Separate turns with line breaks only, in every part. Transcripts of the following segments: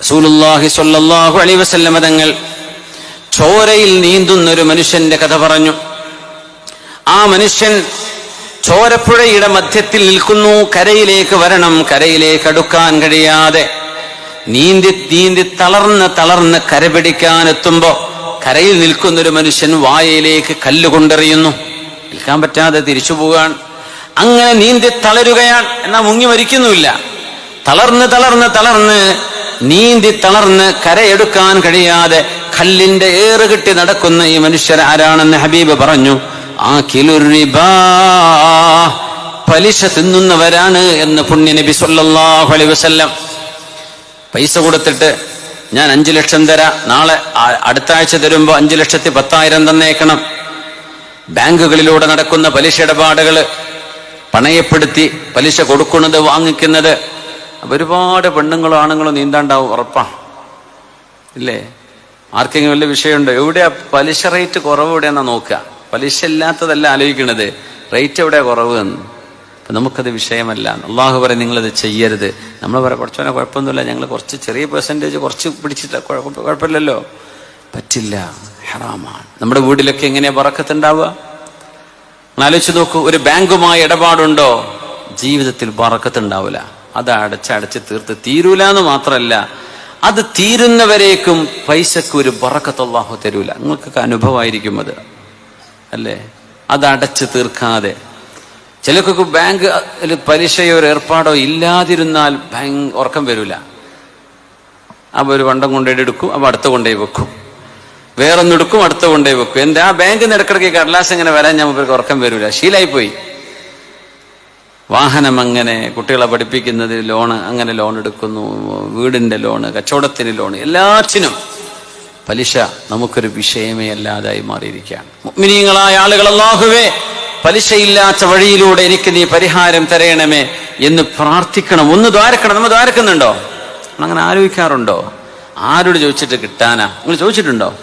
റസൂലുള്ളാഹി സ്വല്ലല്ലാഹു അലൈഹി വസല്ലമ തങ്ങൾ ചോരയിൽ നീന്തുന്ന ഒരു മനുഷ്യന്റെ കഥ പറഞ്ഞു. ആ മനുഷ്യൻ ചോരപ്പുഴയുടെ മധ്യത്തിൽ നിൽക്കുന്നു. കരയിലേക്ക് വരണം. കരയിലേക്ക് അടുക്കാൻ കഴിയാതെ നീന്തി നീന്തി തളർന്ന് തളർന്ന് കരപിടിക്കാൻ എത്തുമ്പോ കരയിൽ നിൽക്കുന്നൊരു മനുഷ്യൻ വായയിലേക്ക് കല്ല് കൊണ്ടെറിയുന്നു. നിൽക്കാൻ പറ്റാതെ തിരിച്ചു പോവുകയാണ്. അങ്ങനെ നീന്തി തളരുകയാണ്. എന്നാ മുങ്ങി മരിക്കുന്നുമില്ല. തളർന്ന് തളർന്ന് തളർന്ന് നീന്തി തളർന്ന് കരയെടുക്കാൻ കഴിയാതെ കല്ലിന്റെ ഏറുകെട്ടി നടക്കുന്ന ഈ മനുഷ്യർ ആരാണെന്ന് ഹബീബ് പറഞ്ഞു ആ പലിശ തിന്നുന്നവരാണ് എന്ന് പുണ്യ നബി സല്ലല്ലാഹു അലൈഹി വസല്ലം പൈസ കൊടുത്തിട്ട് ഞാൻ അഞ്ചു ലക്ഷം തരാ നാളെ അടുത്ത ആഴ്ച തരുമ്പോ അഞ്ചു ലക്ഷത്തി പത്തായിരം തന്നേക്കണം. ബാങ്കുകളിലൂടെ നടക്കുന്ന പലിശ ഇടപാടുകൾ പണയപ്പെടുത്തി പലിശ കൊടുക്കുന്നത് വാങ്ങിക്കുന്നത് ഒരുപാട് പെണ്ണുങ്ങളും ആണുങ്ങളും നീന്താണ്ടാവും ഉറപ്പാ. ഇല്ലേ? ആർക്കെങ്കിലും വലിയ വിഷയമുണ്ടോ? എവിടെയാ പലിശ റേറ്റ് കുറവ് എവിടെയെന്നാ നോക്കുക. പലിശ ഇല്ലാത്തതല്ല ആലോചിക്കണത്. റേറ്റ് എവിടെയാ കുറവ് എന്ന്. നമുക്കത് വിഷയമല്ല. അള്ളാഹു പറയും നിങ്ങളത് ചെയ്യരുത്. നമ്മൾ പറയാം കുറച്ചോനെ കുഴപ്പമൊന്നുമില്ല. ഞങ്ങൾ കുറച്ച് ചെറിയ പെർസെന്റേജ് കുറച്ച് പിടിച്ചിട്ട് കുഴപ്പ- കുഴപ്പമില്ലല്ലോ. പറ്റില്ല. ഹറാമാണ്. നമ്മുടെ വീട്ടിലൊക്കെ എങ്ങനെയാ പറക്കത്തുണ്ടാവുക ആലോചിച്ച് നോക്കൂ. ഒരു ബാങ്കുമായി ഇടപാടുണ്ടോ? ജീവിതത്തിൽ പറക്കത്തുണ്ടാവില്ല അത് അടച്ചടച്ച് തീർത്ത് തീരൂല എന്ന് മാത്രമല്ല അത് തീരുന്നവരേക്കും പൈസക്ക് ഒരു ബറക്കത്തല്ലാഹു തരൂല. നിങ്ങൾക്കൊക്കെ അനുഭവമായിരിക്കും അത്. അല്ലേ? അത് അടച്ച് തീർക്കാതെ. ചിലർക്കൊക്കെ ബാങ്ക് പലിശയോ ഒരു ഏർപ്പാടോ ഇല്ലാതിരുന്നാൽ ബാങ്ക് ഉറക്കം വരൂല. അപ്പൊ ഒരു വണ്ടം കൊണ്ടുപോയി എടുക്കും അപ്പൊ അടുത്ത കൊണ്ടുപോയി വെക്കും. വേറൊന്നെടുക്കും അടുത്ത കൊണ്ടുപോയി വെക്കും. എന്താ? ആ ബാങ്ക് നിരക്കിടക്ക് കടലാസ് ഇങ്ങനെ വരാൻ ഞാൻ ഇവർക്ക് ഉറക്കം വരൂല. ശീലായി പോയി വാഹനം അങ്ങനെ കുട്ടികളെ പഠിപ്പിക്കുന്നതിന് ലോണ് അങ്ങനെ ലോൺ എടുക്കുന്നു. വീടിന്റെ ലോണ് കച്ചവടത്തിന് ലോണ് എല്ലാറ്റിനും പലിശ നമുക്കൊരു വിഷയമേ അല്ലാതായി മാറിയിരിക്കുകയാണ്. മിനിങ്ങളായ ആളുകൾ അല്ലാഹുവേ പലിശയില്ലാത്ത വഴിയിലൂടെ എനിക്ക് നീ പരിഹാരം തരയണമേ എന്ന് പ്രാർത്ഥിക്കണം. ഒന്ന് ദ്വാരക്കണം. നമ്മൾ ദ്വാരക്കുന്നുണ്ടോ? അങ്ങനെ ആലോചിക്കാറുണ്ടോ? ആരോട് ചോദിച്ചിട്ട് കിട്ടാനാ? നിങ്ങൾ ചോദിച്ചിട്ടുണ്ടോ?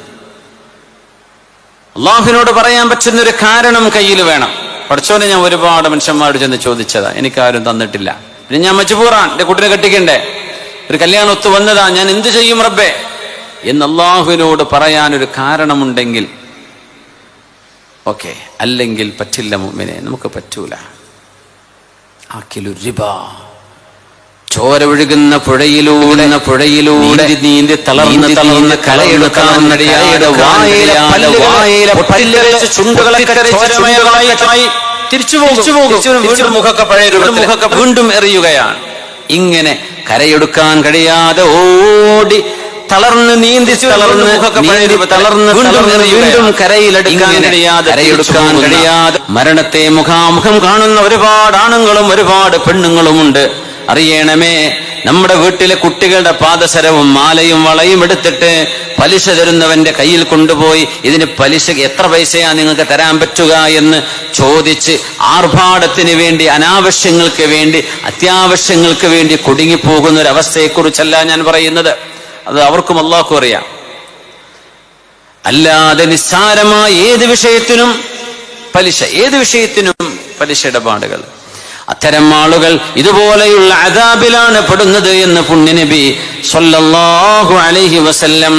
അള്ളാഹുവിനോട് പറയാൻ പറ്റുന്ന ഒരു കാരണം കയ്യിൽ വേണം. പഠിച്ചോനെ ഞാൻ ഒരുപാട് മനുഷ്യന്മാരോട് ചെന്ന് ചോദിച്ചതാ എനിക്കാരും തന്നിട്ടില്ല. പിന്നെ ഞാൻ മച്ചുപൂറാൻ എന്റെ കുട്ടിനെ കെട്ടിക്കണ്ടേ? ഒരു കല്യാണം ഒത്തു വന്നതാ ഞാൻ എന്ത് ചെയ്യും റബ്ബേ? എന്ന് അള്ളാഹുവിനോട് ഒരു കാരണമുണ്ടെങ്കിൽ ഓക്കെ അല്ലെങ്കിൽ പറ്റില്ല മുമ്പിനെ നമുക്ക് പറ്റൂല. ആക്കിലൊരു ചോര ഒഴുകുന്ന പുഴയിലൂടെ പുഴയിലൂടെ നീന്തി തളർന്ന് തളർന്ന് പോകും. വീണ്ടും പഴയ എറിയുകയാണ്. ഇങ്ങനെ കരയെടുക്കാൻ കഴിയാതെ ഓടി തളർന്ന് നീന്തി തളർന്ന് തളർന്ന് വീണ്ടും വീണ്ടും കരയിലെടുക്കാൻ കഴിയാതെ കരയെടുക്കാൻ കഴിയാതെ മരണത്തെ മുഖാമുഖം കാണുന്ന ഒരുപാട് ആണുങ്ങളും ഒരുപാട് പെണ്ണുങ്ങളുമുണ്ട്. അറിയണമേ നമ്മുടെ വീട്ടിലെ കുട്ടികളുടെ പാദസരവും മാലയും വളയും എടുത്തിട്ട് പലിശ തരുന്നവന്റെ കയ്യിൽ കൊണ്ടുപോയി ഇതിന് പലിശ എത്ര പൈസയാ നിങ്ങൾക്ക് തരാൻ പറ്റുക എന്ന് ചോദിച്ച് ആർഭാടത്തിന് വേണ്ടി അനാവശ്യങ്ങൾക്ക് വേണ്ടി അത്യാവശ്യങ്ങൾക്ക് വേണ്ടി കുടുങ്ങിപ്പോകുന്ന ഒരു അവസ്ഥയെക്കുറിച്ചല്ല ഞാൻ പറയുന്നത്. അത് അവർക്കും അള്ളാഹ്ക്കും അറിയാം. അല്ലാതെ നിസ്സാരമായ ഏത് വിഷയത്തിനും പലിശ ഏത് വിഷയത്തിനും പലിശ ഇടപാടുകൾ. അത്തരം ആളുകൾ ഇതുപോലെയുള്ള അതാബിലാണ് പെടുന്നത് എന്ന് പുണ്യനബി സൊല്ലാഹു അലഹി വസല്ലം